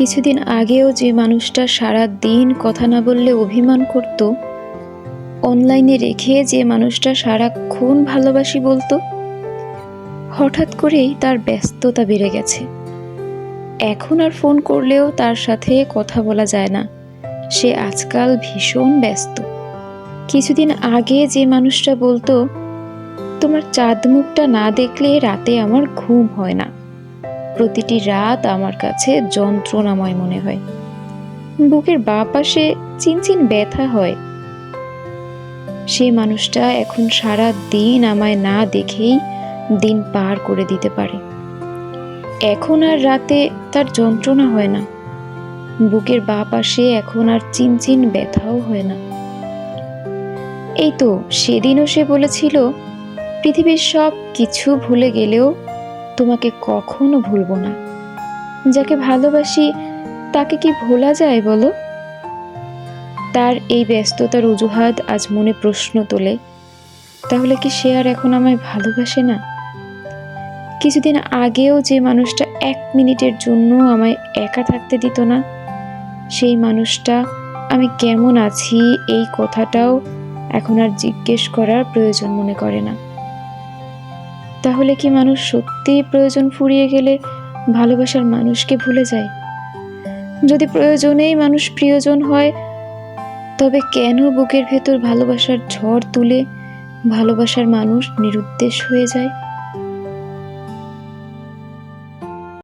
কিছুদিন আগেও যে মানুষটা সারা দিন কথা না বললে অভিমান করত অনলাইনে রেখে যে মানুষটা সারাক্ষণ ভালোবাসি বলতো, হঠাৎ করেই তার ব্যস্ততা বেড়ে গেছে। এখন আর ফোন করলেও তার সাথে কথা বলা যায় না। সে আজকাল ভীষণ ব্যস্ত। কিছুদিন আগে যে মানুষটা বলতো, তোমার চাঁদ মুখটা না দেখলে রাতে আমার ঘুম হয় না। প্রতিটি রাত আমার কাছে যন্ত্রণাময় মনে হয়। বুকের বাঁ পাশে চিনচিন ব্যথা হয়। সেই মানুষটা এখন সারা দিন আমায় না দেখেই দিন পার করে দিতে পারে। এখন আর রাতে তার যন্ত্রণা হয় না। বুকের বাঁ পাশে এখন আর চিনচিন ব্যথাও হয় না। এই তো সেদিনও সে বলেছিল, পৃথিবীর সব কিছু ভুলে গেলেও তোমাকে কখনো ভুলবো না। যাকে ভালোবাসি, তাকে কি ভোলা যায় বলো? তার এই ব্যস্ততার অজুহাত আজ মনে প্রশ্ন তোলে। তাহলে কি সে আর এখন আমায় ভালোবাসে না? কিছুদিন আগেও যে মানুষটা এক মিনিটের জন্য আমায় একা থাকতে দিত না, সেই মানুষটা আমি কেমন আছি এই কথাটাও এখন আর জিজ্ঞেস করার প্রয়োজন মনে করে না। তাহলে কি মানুষ সত্যিই প্রয়োজন ফুরিয়ে গেলে ভালোবাসার মানুষকে ভুলে যায়? যদি প্রয়োজনেই মানুষ প্রিয়জন হয়, তবে কেন বুকের ভেতর ভালোবাসার ঝড় তুলে ভালোবাসার মানুষ নিরুদ্দেশ হয়ে যায়?